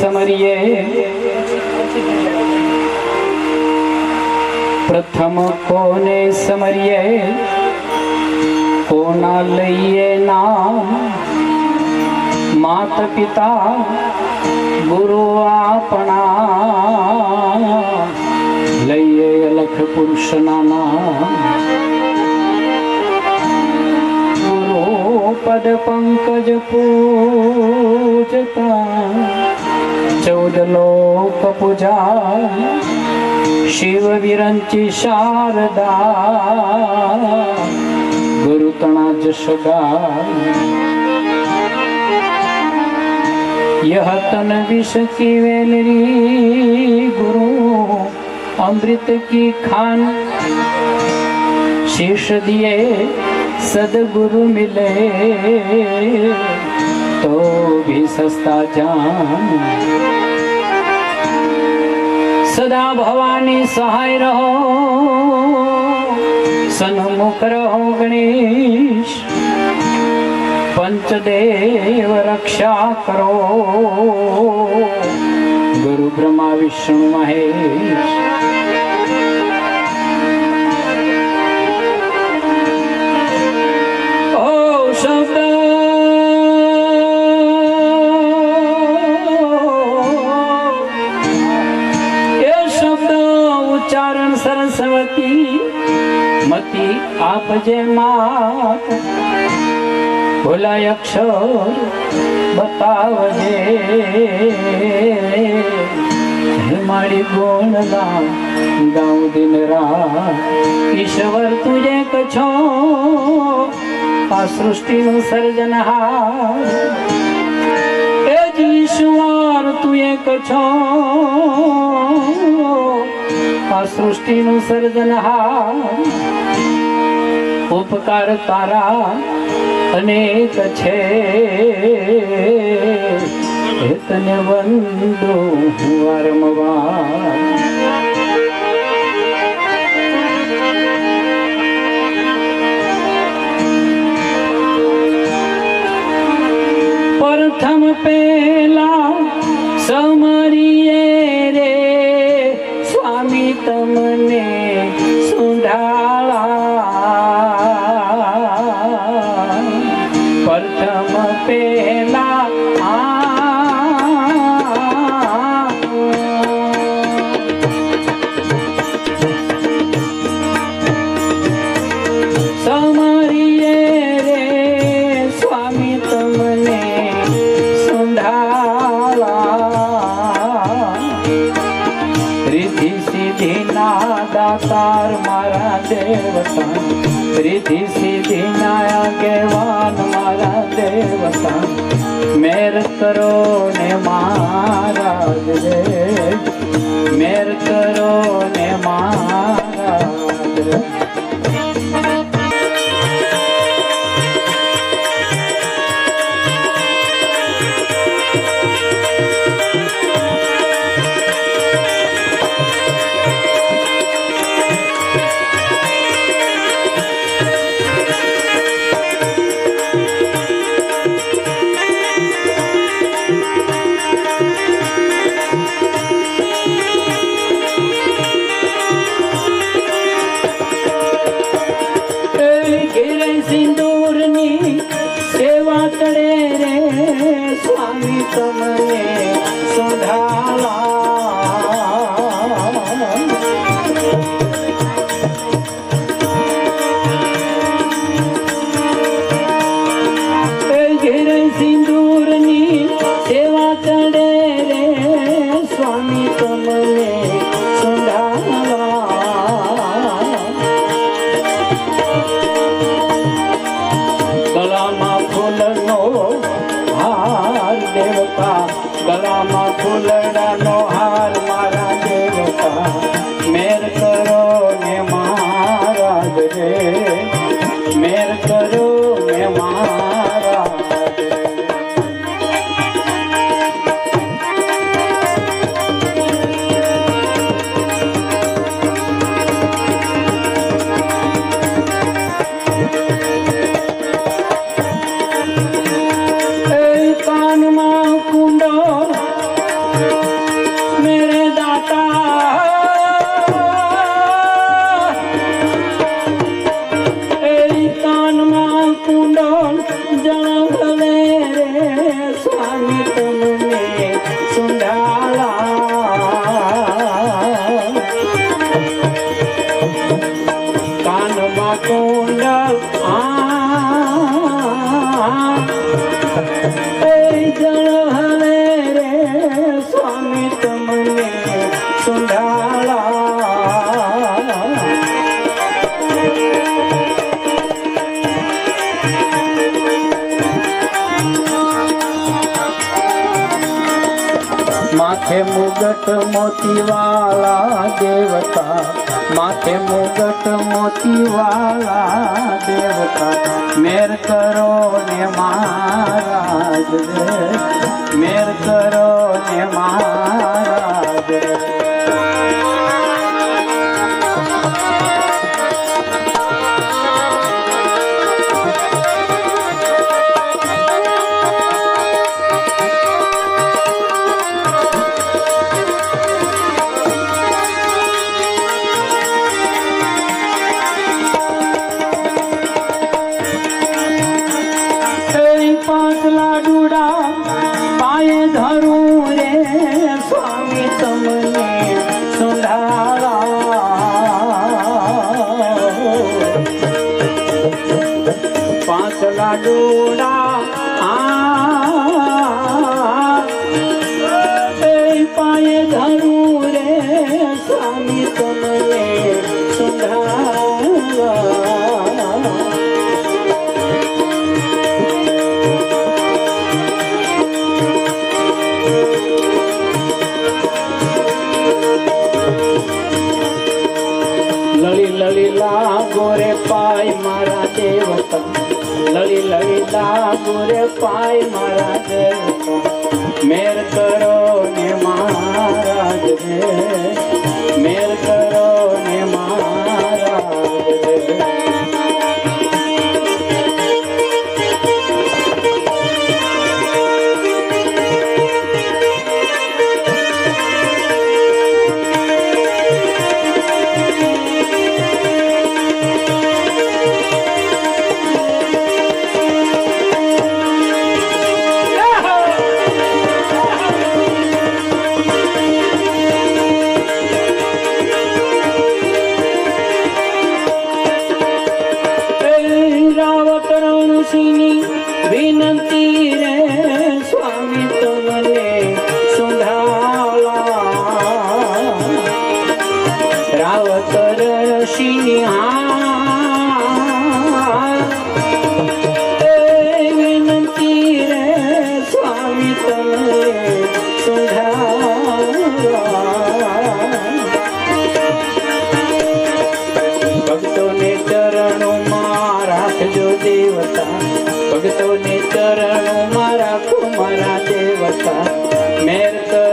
સમરીએ પ્રથમ કોને સમરીએ કોના લઈએ નામ માત પિતા ગુરુ આપણા લઈએ અલખ પુરુષના નામ પદ પંકજ પૂજતા ચૌદ લોક પૂજા શિવ વિરંચી શારદા ગુરુ તણા જશગા યહ તન વિષ કી વેલરી ગુરુ અમૃત કી ખાન શીર્ષ દિયે સદગુરુ મિલે तो भी सस्ता जान सदा भवानी सहाय रहो सन्मुख रहो गणेश पंचदेव रक्षा करो गुरु ब्रह्मा विष्णु महेश આપજે માત ભોલાય અક્ષર બતાવજે. મારી ગુણ ગામ ગાઉ દિન રાત. ઈશ્વર તુજે કછો, આ સૃષ્ટિનું સર્જનહાર એ જ ઈશ્વર તું એક છો આ સૃષ્ટિનું સર્જનહાર ઉપકાર તારા અનેક છે. તને વંદો વારંવાર. પ્રથમ પેલા સમરીએ રે. સ્વામી તમને દેવતા રીતિ સીધી નાયા આગેવાન મારા દેવતા. મેર કરો ને મહારાજ રે મેર કરો ને મહારાજ સિંદૂરની સેવા કરે રે સ્વામી તમને માથે મુગટ મોતીવાલા દેવતા, માથે મુગટ મોતીવાલા દેવતા. મેર કરો ને મહારાજ મેર કરો ને મહારાજ I do. લળી લળી લાગો રે પાય મારા દેવતા મેર કરો ભક્તોને રાખો મારા દેવતા. મેર